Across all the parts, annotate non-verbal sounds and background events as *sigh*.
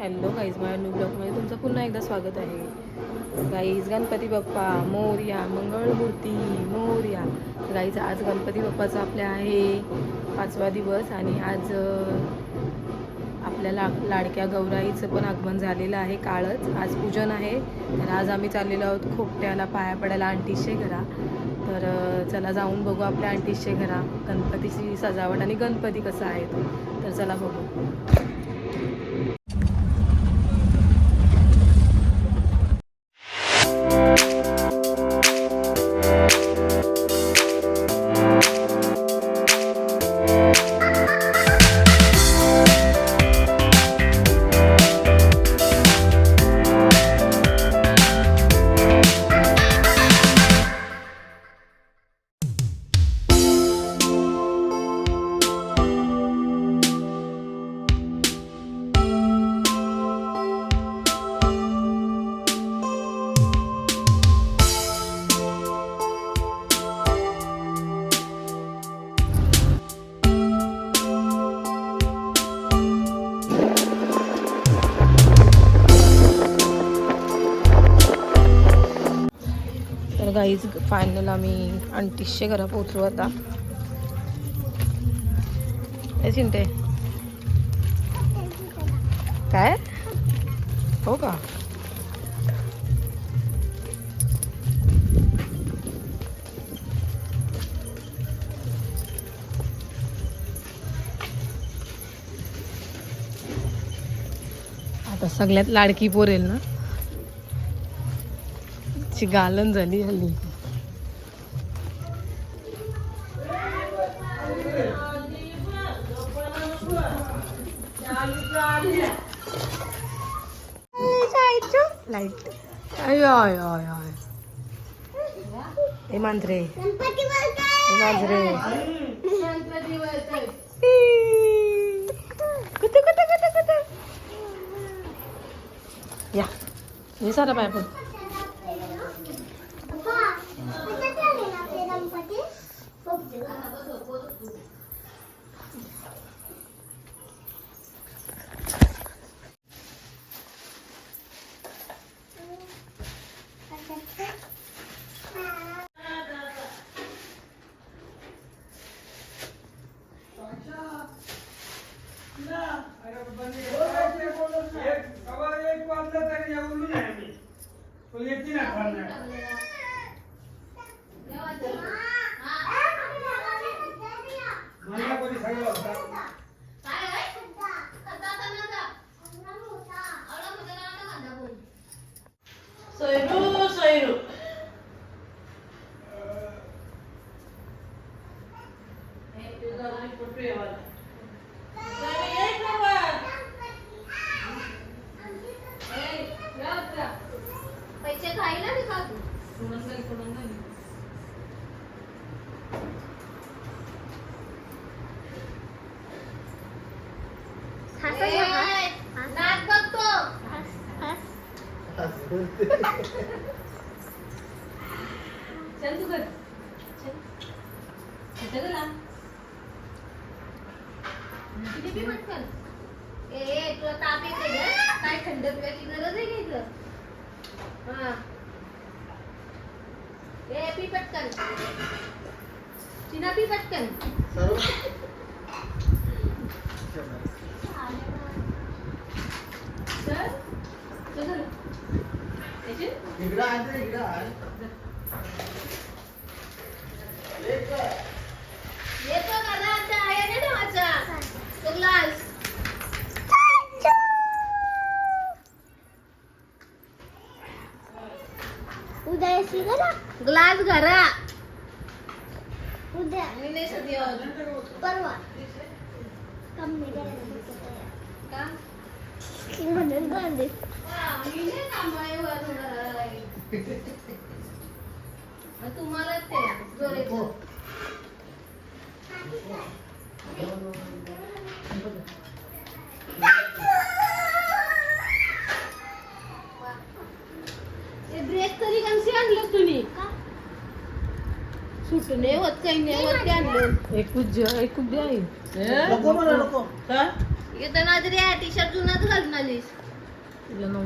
Hello guys माझ्या new ब्लॉगमध्ये तुमचं पुन्हा एकदा स्वागत आहे. गाईज गणपती बाप्पा मोरया मंगळमूर्ती मोरया. गाईज आज गणपती बाप्पाचा आपल्या आहे पाचवा दिवस आणि आज आपल्याला आपल्या ला लाडक्या गौराईचं पण आगमन झालेलं आहे काळच. आज पूजन आहे. तर आज आम्ही चाललेलो आहोत खोपट्याला पाया पडायला आंटीशे घरा. तर चला जाऊन बघू आपल्या आंटीशे घरा. गणपतीची सजावट आणि गणपती कसा आहे तो. तर चला बघू. तर गाईज फायनल आम्ही अडतीसशे घरा पोचलो आता. चिंते काय? हो का? आता सगळ्यात लाडकी पोरेल ना? ची गालन झाली हल्ली. लाइट. अय अय अय अय हे मांजरे मांजरे कुठे कुठे कुठे कुठे? या. हे सारा पाय पण Pues ya te la pedan para ti. Pues సొయ్యరు సొయ్యరు चिना पी पटकन चल चल याची येतो मला आता आहे ना ठेवायचा तो ग्लास उद्या येशील ग्लास घरा. उद्या मी नाही सध्या परवा कमी करायला का म्हणून गांधी हा, मी नाही थांबायवर घरा. मग तुम्हालाच ते जोराचं. ते શું નેવત કઈ નેવત ત્યાં લો એક જ એક જ જાય. હે? લોકો મને લોકો હા? એ તો ના જરે આ ટી-શર્ટ જૂના તો લગ્ન લીસ એટલે નો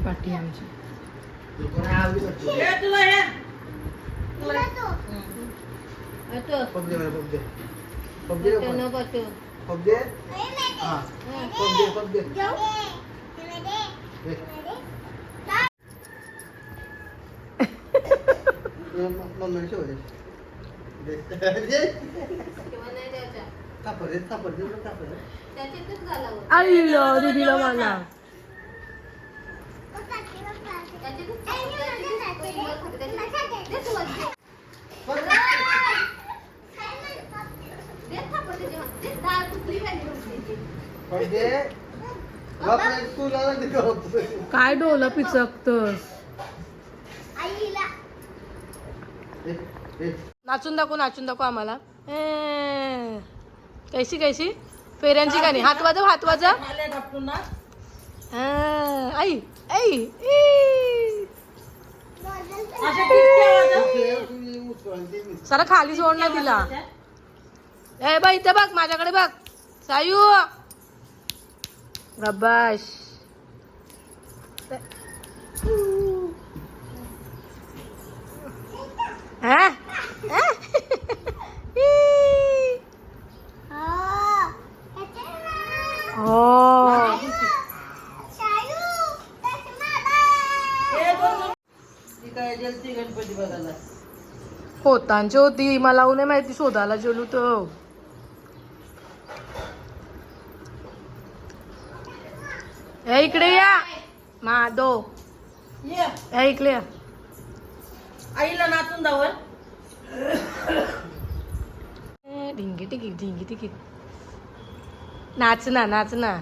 પાટી આમ છે. લોકો बापरे स्कूल आला काय डोलं पिचकतस आईला नाचून दाखव नाचून दाखव आम्हाला. ए, कैशी कैशी फेऱ्यांची गाणी. हात वाजव हात वाजव. आई आई सारा खाली सोड ना तिला. ए बाई इथं बघ माझ्याकडे बघ. सायू. रब्बाश. हा? हा? *laughs* हो? हे. गणपती बघायला पोतांची होती मला नाही माहिती शोधायला गेलो तो ए इकडे या. माधो ये. ए इकडे या. आईला नाचून ए, ढिंगी टिकी ढिंगी टिकी. नाच ना नाच ना.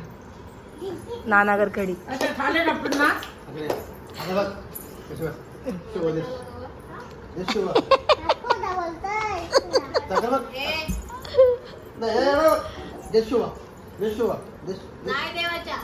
नाना गरकडी अशा खाले ना हे. नाही देवाच्या.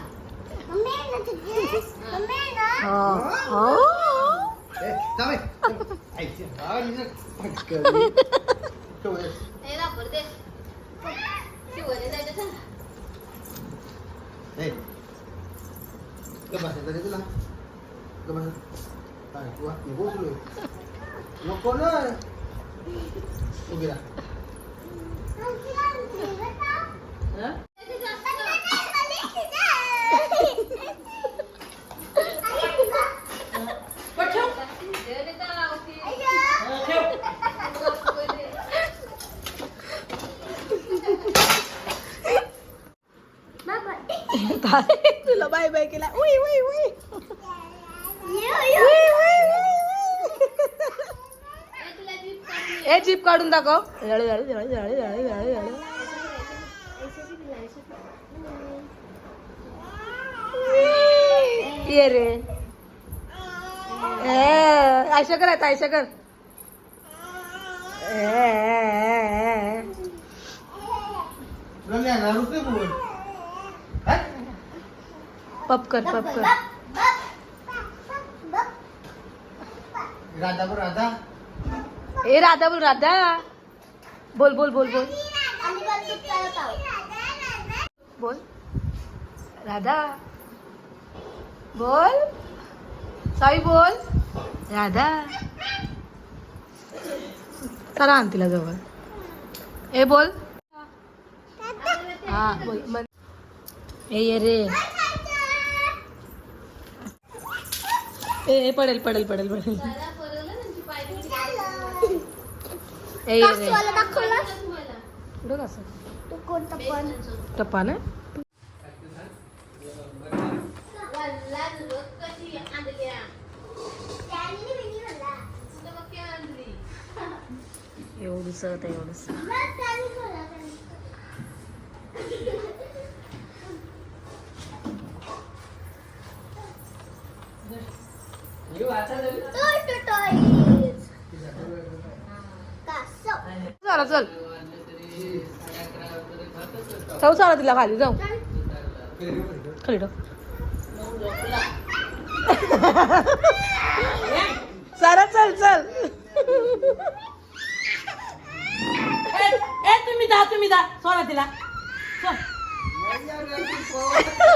उभी राहा. *laughs* तुला बाय बाय केला. उई उई उई. ए जीप काढून दाखव. झाडे झाडे झाडे झाडे झाडे झाडे झाडे ये रे. ए, कर आता ऐशा कर. ए, ए, ए, ए. तुला मी आणणार होते बोल. हा? पप कर पप कर. राधा बरं राधा. ए राधा बोल राधा. बोल बोल बोल बोल. बोल. राधा. बोल. साई बोल. राधा. चला आण तिला जवळ. ए बोल. हा बोल. ए ये रे. ए पडेल पडेल पडेल पडेल. ए कुठं कसं टप्पा ना एवढंच तर एवढंच चला चल. जाऊ चला तिला खाली जाऊ. खाली सारा चल चल. ए, ए, तुम्ही जा तुम्ही जा. सोडा तिला. चल. *laughs*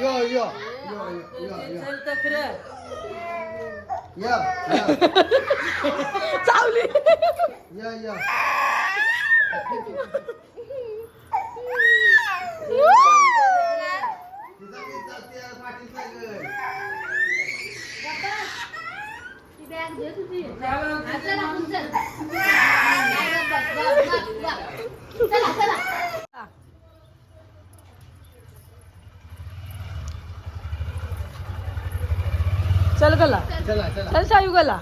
यो यो यो यो यो चल तर खरं या चावली या या तिचा तिचा त्या पाठीचा गं. ती बॅग घे तुझी हा, चला आपण चल काय गं, बघ, बघ, बघ, बघ. चला चला चल गला चला शायू गला?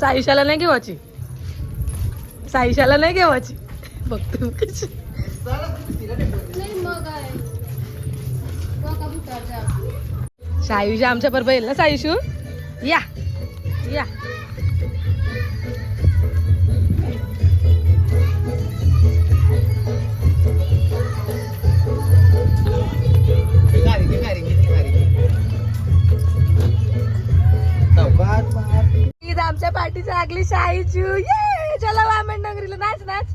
साईशाला नाही घेवायची साईशाला नाही घेवायची बघतो कशी. साईशा आमच्या बरोबर येईल ना साईशू? या. साठी जागली लागली शाईचू ये चला वामन नगरीला नाच नाच.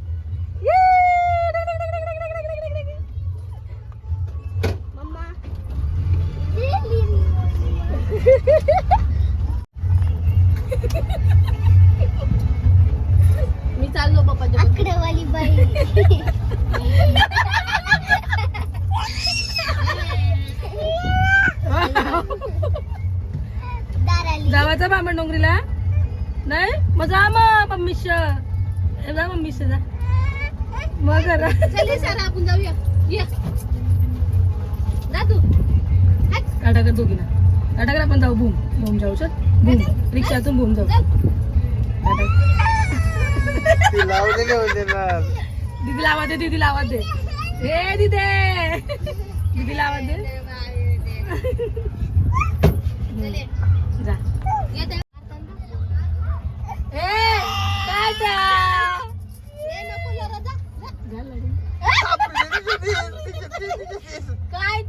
जा मग मम्मीश जा मम्मीश जा. मग सारा आपण जाऊया. ये. जा तू. टाटा कर दोघीला टाटा कर आपण जाऊ. बूम. बूम जाऊ चल. बूम. रिक्षातून बूम जाऊ. दीदी लावा दे दीदी लावा दे. ए दीदे. दीदी लावा दे. जा. काय *laughs*